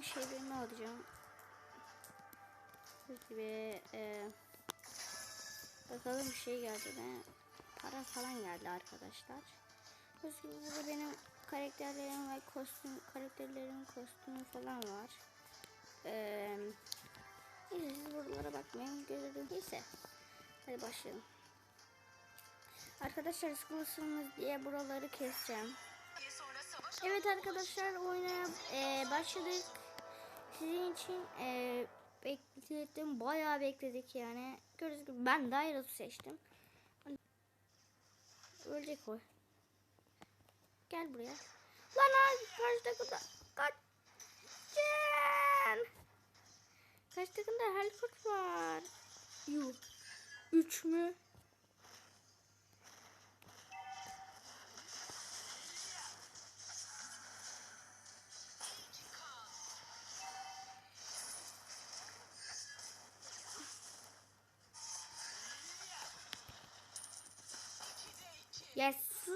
Oyunun şeylerini alacağım. Gibi e, bakalım bir şey geldi mi? Para falan geldi arkadaşlar. Gördüğünüz gibi burada benim karakterlerim ve kostüm karakterlerin kostümü falan var. Ee, neyse siz buralara bakmayın. Gördüm. Neyse. Hadi başlayalım. Arkadaşlar sıkılmışsınız diye buraları keseceğim. Evet arkadaşlar oyuna e, başladık. Sizin için e, bekledim. Bayağı bekledik yani. Gördüğünüz gibi ben Dairat'ı seçtim. Ölecek o. Gel buraya. Lan ay kaç takımda kaç. Kaç takımda Helkurt var. Yuh. Üç mü?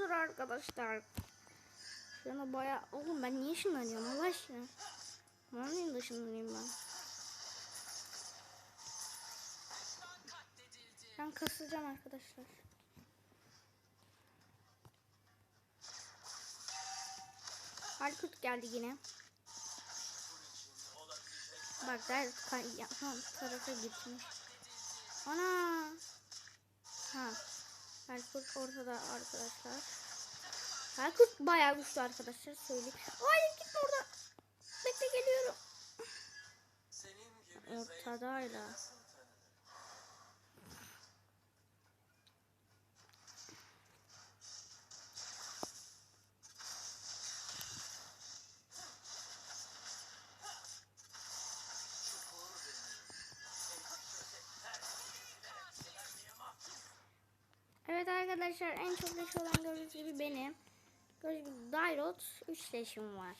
Sır arkadaşlar. Şuna baya oğlum ben niye ışınlanıyorum Allah aşkına. Manayım da ışınlanayım ben. Ben kasılacağım arkadaşlar. Halkut geldi yine. Bak der yan tarafa gitmiş. Ana. Ha. Halkut ortada arkadaşlar. Halkut bayağı güçlü arkadaşlar söyleyeyim. Hayır gitme orada. Bekle geliyorum. Ortadayla. Arkadaşlar en çok leş olan gördüğünüz gibi benim. Gördüğünüz gibi Dairot 3 leşim var.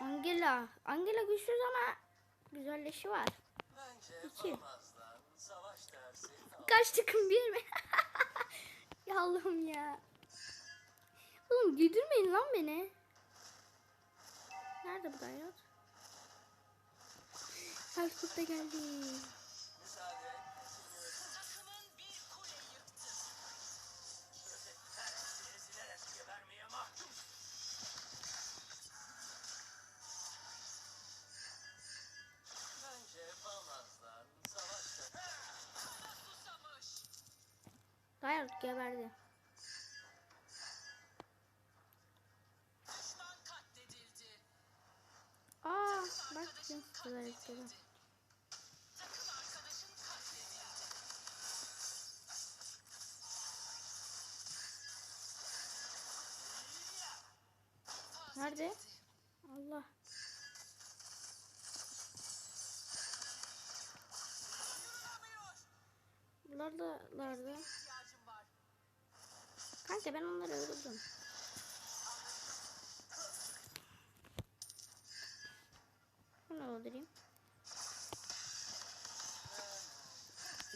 Angela. Angela güçsüz ama güzel leşi var. 2. Kaç takım bir mi? ya Allah'ım ya. Oğlum güldürmeyin lan beni. Nerede bu Dairot? Halkut da geldi. Geberdi. Aa bak bizim kızlar istedi. Nerede? Allah. Bunlar da nerede? Kanka ben onları öldürdüm. Bunu öldüreyim.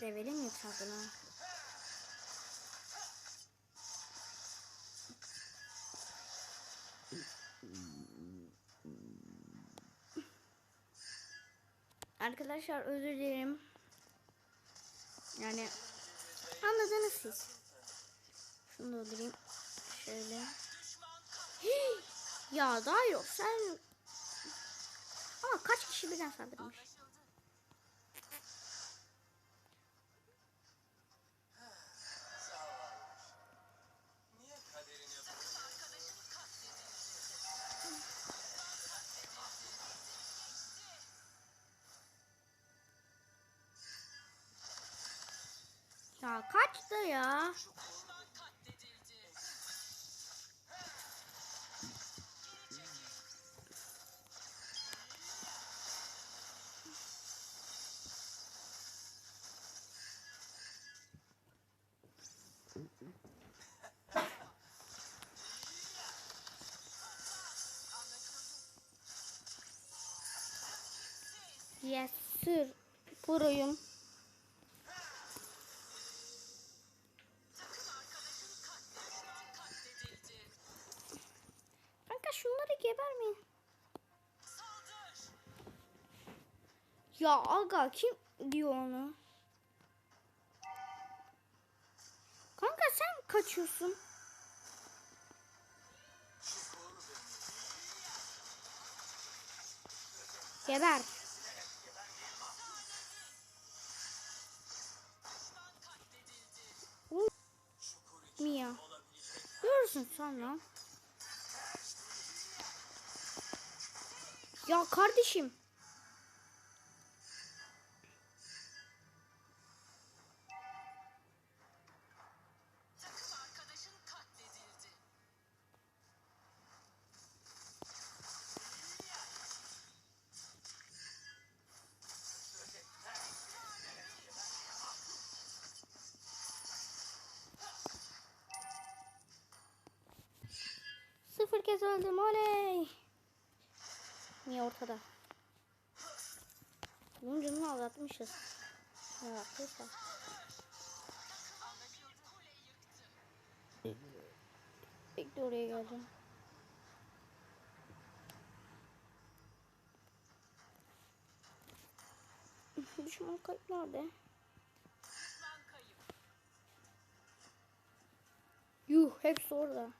Levelim yükseldi lan. Arkadaşlar özür dilerim. Yani anladınız siz. Şunu da öldüreyim. Şöyle. Hii! ya daha yok sen. Aa kaç kişi birden saldırmış. Yes sir. Proyum. Kanka şunları gebermeyin. Ya aga kim diyor onu? Kaçıyorsun. Geber. Mia. Görürsün sonra. Ya kardeşim. Sıfır kez öldüm oley. Niye ortada? Bunun canını azaltmışız. Ne yaptıysa. Bekle oraya geleceğim. Düşman kayıp nerede? Yuh hepsi orada.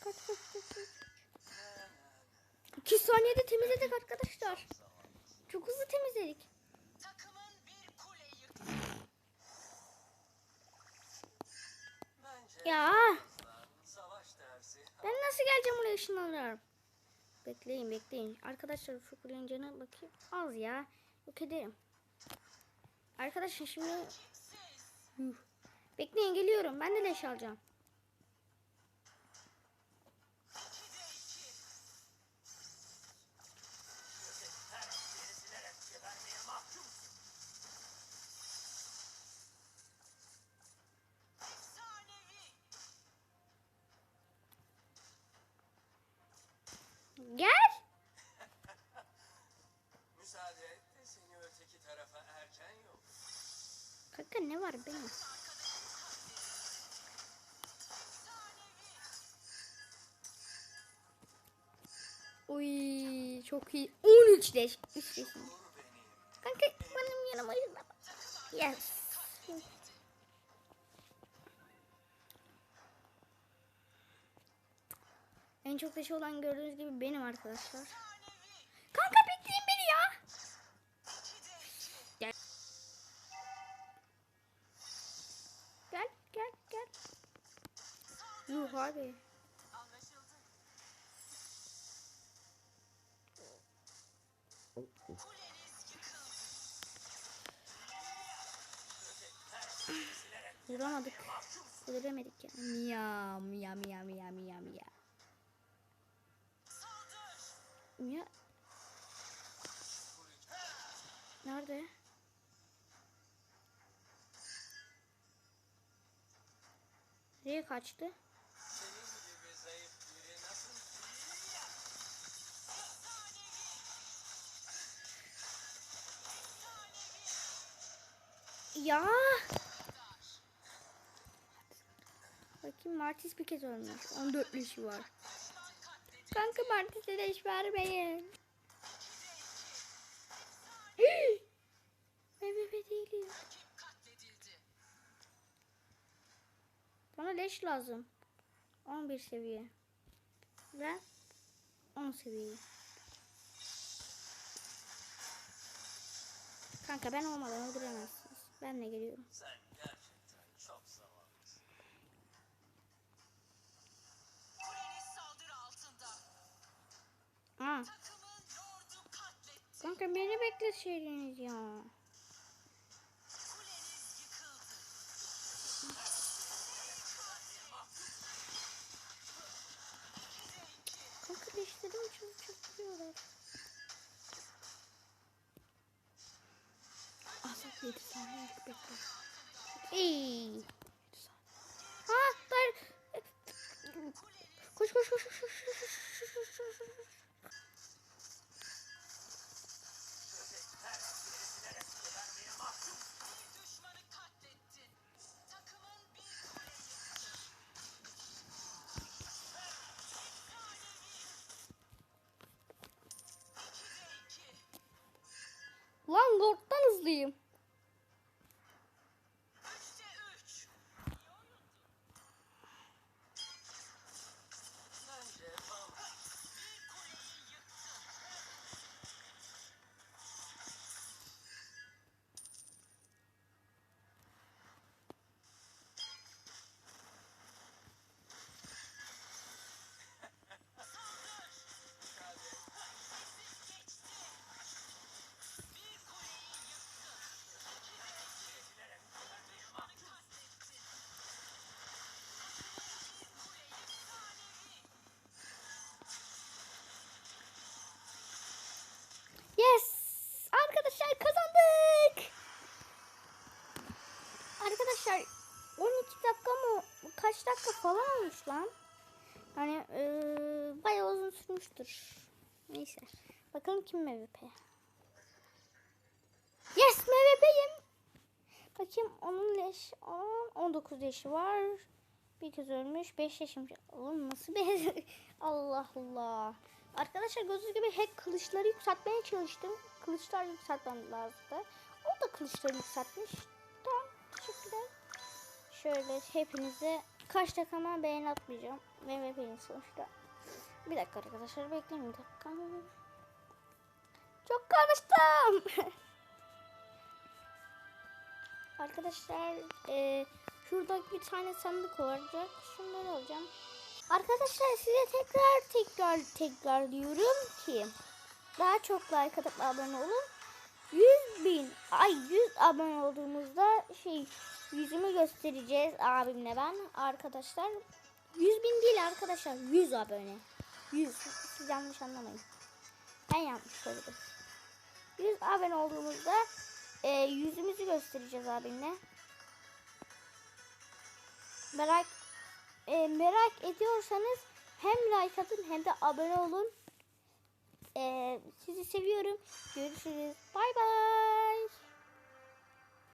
Kaç kaç kaç kaç kaç kaç. 2 saniyede temizledik arkadaşlar. Çok hızlı temizledik. Ya ben nasıl geleceğim oraya ışınlanıyorum. Bekleyin bekleyin. Arkadaşlar şu kulenin canına bakayım. Az ya. Yok ederim. Arkadaşlar şimdi... Bekleyin geliyorum. Ben de leş alacağım. Efsanevi. Gel. müsaade et de seni öteki tarafa erken yok. Kanka ne var benim? Uy çok iyi. 13 leş. 3 leş. Kanka benim yanıma. Yes. En çok leşi olan gördüğünüz gibi benim arkadaşlar. Yuh abi. Anlaşıldı. Vuramadık. Öldüremedik ya. Miya miya miya miya miya miya. Miya. Nerede? Nereye kaçtı? Ya. Bakayım Martis bir kez ölmüş. 14 leşi var. Kanka Martis'e leş vermeyin. Bebe değilim. Bana leş lazım. 11 seviye. Ve 10 seviye. Kanka ben olmadan öldüremezsiniz. Ben de geliyorum. Sen gerçekten çok zavallısın. Kuleniz saldırı altında. Aa, Takımın lordu katletti. kanka beni bekleseydiniz ya. bekle. İyi. Ha, dar. Koş koş koş koş koş koş koş koş koş. Lan Lord'dan hızlıyım. Yes! Arkadaşlar kazandık. Arkadaşlar 12 dakika mı kaç dakika falan olmuş lan? Hani eee bayağı uzun sürmüştür. Neyse. Bakalım kim MVP? Yes MVP'yim. Bakayım onun leş 10, 19 yaşı var. Bir kız ölmüş. 5 yaşım. Oğlum nasıl bir Allah Allah. Arkadaşlar gördüğünüz gibi hack kılıçları yükseltmeye çalıştım. Kılıçlar yükseltmem lazımdı. O da kılıçları yükseltmiş. Tamam. Teşekkürler. Şöyle hepinize kaç dakika hemen beğeni atmayacağım. MVP'nin sonuçta. Bir dakika arkadaşlar bekleyin bir dakika. Çok konuştum. Arkadaşlar e, şurada bir tane sandık olacak. Şunları alacağım. Arkadaşlar size tekrar tekrar tekrar diyorum ki daha çok like atıp abone olun. 100 bin ay 100 abone olduğumuzda şey yüzümü göstereceğiz abimle ben arkadaşlar. 100 bin değil arkadaşlar 100 abone. 100 siz yanlış anlamayın. Ben yanlış söyledim. 100 abone olduğumuzda e, yüzümüzü göstereceğiz abimle. Merak e, merak ediyorsanız hem like atın hem de abone olun. E, sizi seviyorum. Görüşürüz. Bay bay.